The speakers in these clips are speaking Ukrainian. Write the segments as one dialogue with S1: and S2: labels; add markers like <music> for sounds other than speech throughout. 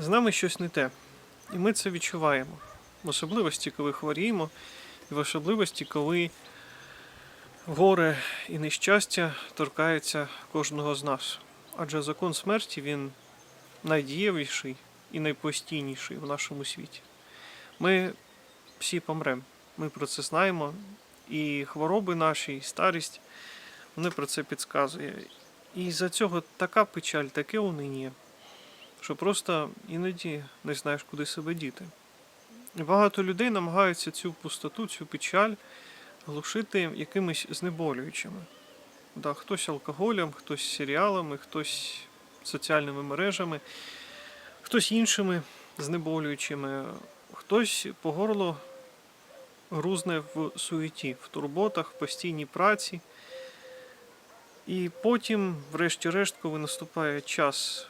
S1: З нами щось не те. І ми це відчуваємо. В особливості, коли хворіємо, і в особливості, коли горе і нещастя торкається кожного з нас. Адже закон смерті він найдієвіший і найпостійніший в нашому світі. Ми всі помремо. Ми про це знаємо. І хвороби наші, і старість, вони про це підказує. І за цього така печаль, таке униння, що просто іноді не знаєш, куди себе діти. Багато людей намагаються цю пустоту, цю печаль глушити якимись знеболюючими. Да, хтось алкоголем, хтось серіалами, хтось соціальними мережами, хтось іншими знеболюючими, хтось по горло грузне в суеті, в турботах, в постійній праці. І потім, врешті-решт, коли наступає час,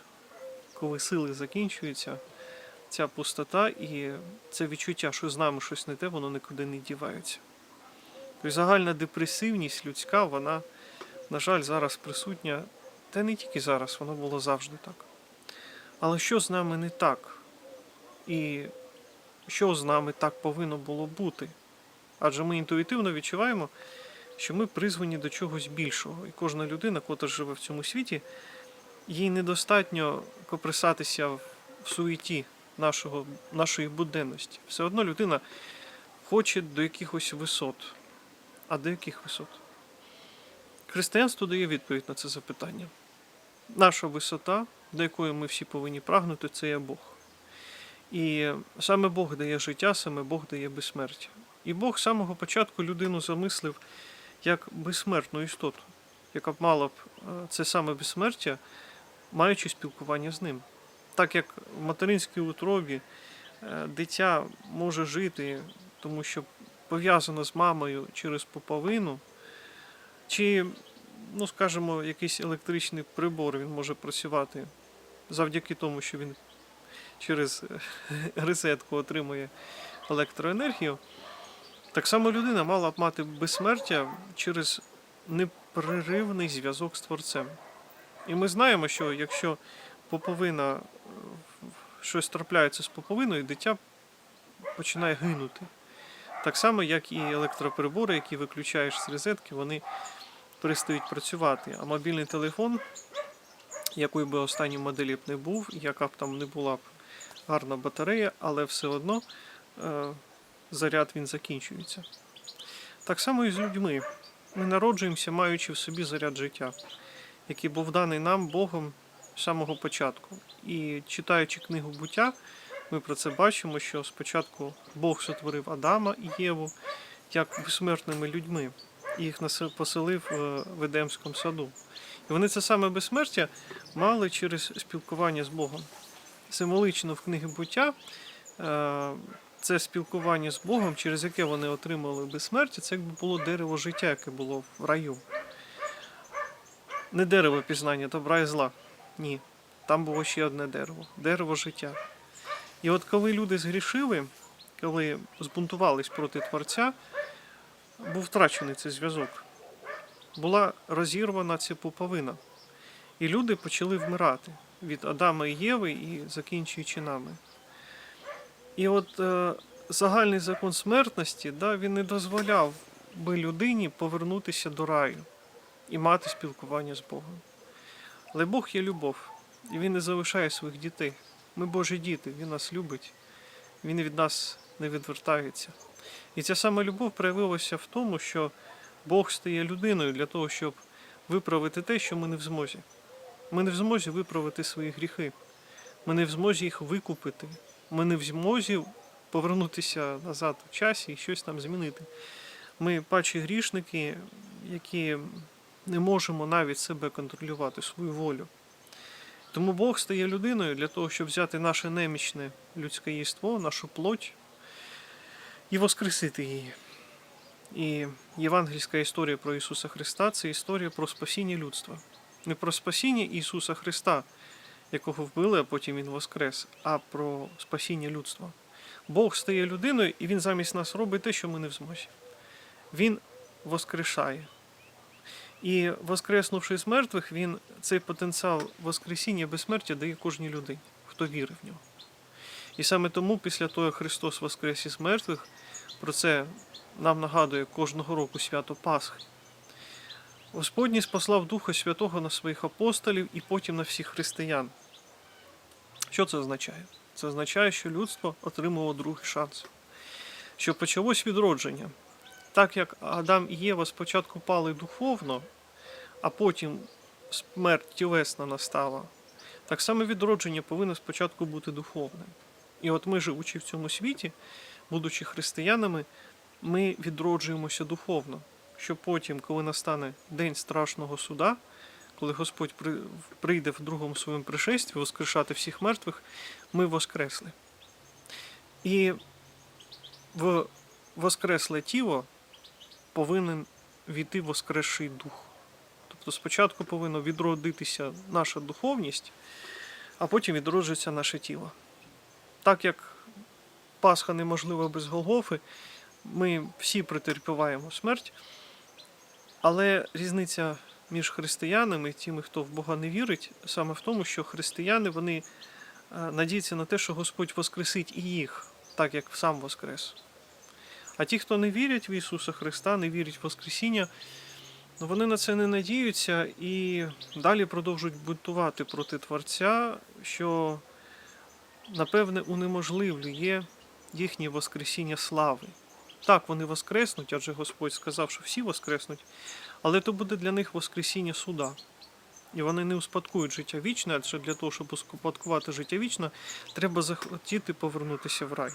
S1: коли сили закінчуються, ця пустота і це відчуття, що з нами щось не те, воно нікуди не дівається. Тобто загальна депресивність людська, вона, на жаль, зараз присутня, та не тільки зараз, воно було завжди так. Але що з нами не так? І що з нами так повинно було бути? Адже ми інтуїтивно відчуваємо, що ми призвані до чогось більшого. І кожна людина, котра живе в цьому світі, їй недостатньо коприсатися в суеті нашого, нашої буденності. Все одно людина хоче до якихось висот. А до яких висот? Християнство дає відповідь на це запитання. Наша висота, до якої ми всі повинні прагнути, це є Бог. І саме Бог дає життя, саме Бог дає безсмертя. І Бог з самого початку людину замислив як безсмертну істоту, яка б мала б е, це саме безсмертя, маючи спілкування з ним. Так як в материнській утробі е, дитя може жити, тому що пов'язано з мамою через пуповину, чи, ну скажімо, якийсь електричний прибор він може працювати завдяки тому, що він через е, <laughs> розетку отримує електроенергію. Так само людина мала б мати безсмертя через непреривний зв'язок з Творцем. І ми знаємо, що якщо поповина е, щось трапляється з поповиною, дитя починає гинути. Так само, як і електроприбори, які виключаєш з розетки, вони перестають працювати. А мобільний телефон, якої би останній моделі б не був, яка б там не була б гарна батарея, але все одно е, заряд він закінчується. Так само і з людьми. Ми народжуємося, маючи в собі заряд життя, який був даний нам Богом з самого початку. І читаючи книгу буття, ми про це бачимо, що спочатку Бог сотворив Адама і Єву як безсмертними людьми, і їх поселив е, в Едемському саду. І вони це саме безсмертя мали через спілкування з Богом. Символічно в книгі буття е, це спілкування з Богом, через яке вони отримали безсмертя, це якби було дерево життя, яке було в раю. Не дерево пізнання добра і зла. Ні. Там було ще одне дерево дерево життя. І от коли люди згрішили, коли збунтувались проти Творця, був втрачений цей зв'язок. Була розірвана ця пуповина. І люди почали вмирати від Адама і Єви і закінчуючи нами. І от е, загальний закон смертності, да, він не дозволяв би людині повернутися до раю і мати спілкування з Богом. Але Бог є любов, і Він не залишає своїх дітей. Ми Божі діти, Він нас любить, Він від нас не відвертається. І ця сама любов проявилася в тому, що Бог стає людиною для того, щоб виправити те, що ми не в змозі. Ми не в змозі виправити свої гріхи. Ми не в змозі їх викупити. Ми не в змозі повернутися назад в часі і щось там змінити. Ми пачі грішники, які не можемо навіть себе контролювати, свою волю. Тому Бог стає людиною для того, щоб взяти наше немічне людське єство, нашу плоть і воскресити її. І євангельська історія про Ісуса Христа це історія про спасіння людства. Не про спасіння Ісуса Христа, якого вбили, а потім Він воскрес, а про спасіння людства. Бог стає людиною, і Він замість нас робить те, що ми не в змозі. Він воскрешає. І воскреснувши з мертвих, він цей потенціал Воскресіння безсмертя дає кожній людині. хто вірив в нього. І саме тому, після того, як Христос воскрес із мертвих, про це нам нагадує кожного року свято Пасхи. Господній спослав Духа Святого на своїх апостолів і потім на всіх християн. Що це означає? Це означає, що людство отримало другий шанс, що почалось відродження. Так як Адам і Єва спочатку пали духовно, а потім смерть тілесна настала, так само відродження повинно спочатку бути духовним. І от ми, живучи в цьому світі, будучи християнами, ми відроджуємося духовно, що потім, коли настане день страшного суда, коли Господь прийде в другому своєму пришестві воскрешати всіх мертвих, ми воскресли. І в воскресле тіло повинен війти воскресший дух. Тобто спочатку повинна відродитися наша духовність, а потім відроджується наше тіло. Так як Пасха неможлива без Голгофи, ми всі претерпіваємо смерть, але різниця між християнами і тими, хто в Бога не вірить, саме в тому, що християни вони е, надіються на те, що Господь воскресить і їх, так як сам Воскрес. А ті, хто не вірять в Ісуса Христа, не вірять в Воскресіння, вони на це не надіються і далі продовжують бунтувати проти Творця, що, напевне, унеможливлює їхнє Воскресіння слави. Так, вони воскреснуть, адже Господь сказав, що всі воскреснуть, але то буде для них Воскресіння суда. І вони не успадкують життя вічне, адже для того, щоб успадкувати життя вічне, треба захотіти повернутися в рай.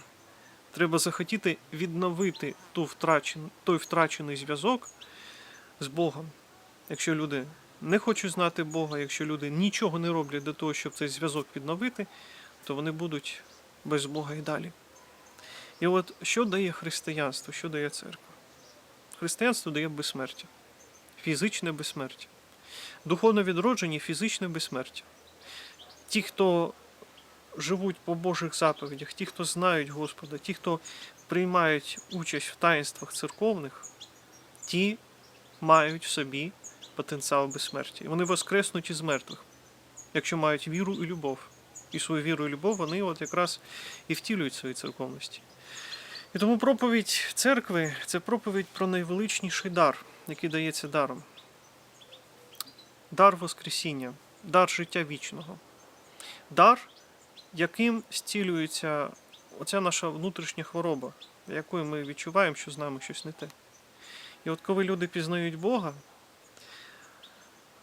S1: Треба захотіти відновити ту втрачен, той втрачений зв'язок з Богом. Якщо люди не хочуть знати Бога, якщо люди нічого не роблять для того, щоб цей зв'язок відновити, то вони будуть без Бога і далі. І от що дає християнство, що дає церква? Християнство дає безсмертя, фізичне безсмертя, духовне відродження, фізичне безсмертя. Ті, хто живуть по Божих заповідях, ті, хто знають Господа, ті, хто приймають участь в таїнствах церковних, ті мають в собі потенціал безсмертя. І вони воскреснуть із мертвих, якщо мають віру і любов. І свою віру і любов вони от якраз і втілюють в своїй церковності. І тому проповідь церкви це проповідь про найвеличніший дар, який дається даром. Дар Воскресіння, дар життя вічного, дар, яким зцілюється оця наша внутрішня хвороба, якою ми відчуваємо, що з нами щось не те. І от коли люди пізнають Бога,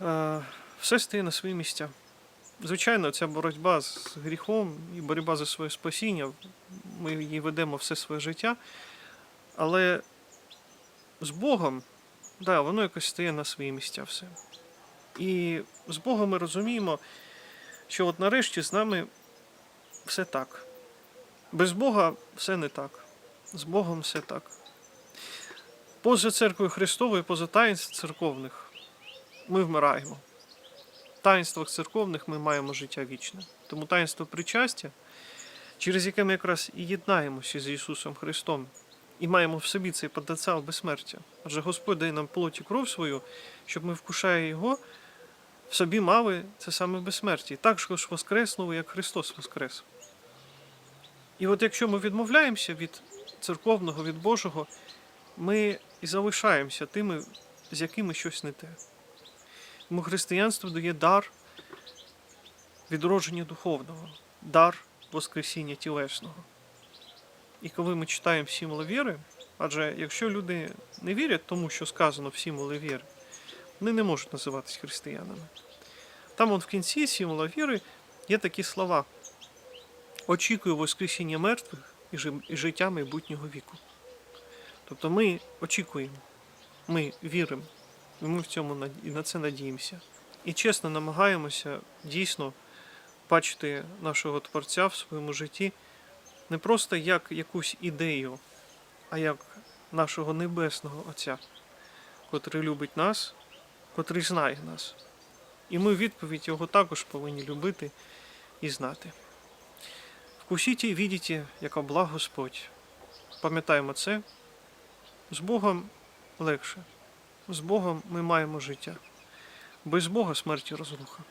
S1: е, все стає на свої місця. Звичайно, ця боротьба з гріхом і боротьба за своє спасіння, ми її ведемо все своє життя, але з Богом, да, воно якось стає на свої місця все. І з Богом ми розуміємо, що от нарешті з нами все так. Без Бога все не так. З Богом все так. Поза церквою Христовою, поза таїнств церковних ми вмираємо. В таїнствах церковних ми маємо життя вічне. Тому таїнство причастя, через яке ми якраз і єднаємося з Ісусом Христом і маємо в собі цей потенціал безсмертя. Адже Господь дає нам плоть і кров свою, щоб ми, вкушає Його, в собі мали це саме безсмертя. І так ж воскреснули, як Христос воскрес. І от якщо ми відмовляємося від церковного, від Божого, ми і залишаємося тими, з якими щось не те. Тому християнство дає дар відродження духовного, дар Воскресіння тілесного. І коли ми читаємо сім'ли віри, адже якщо люди не вірять тому, що сказано в сім'ли віри, вони не можуть називатись християнами. Там от в кінці сім'ла віри є такі слова: очікую Воскресіння мертвих і життя майбутнього віку. Тобто ми очікуємо, ми віримо, і ми в цьому і на це надіємося. І чесно намагаємося дійсно бачити нашого Творця в своєму житті не просто як якусь ідею, а як нашого небесного Отця, котрий любить нас, котрий знає нас. І ми відповідь його також повинні любити і знати. Вкусіть і відіть, яка благ Господь. Пам'ятаємо це. З Богом легше. З Богом ми маємо життя. Без Бога смерть і розруха.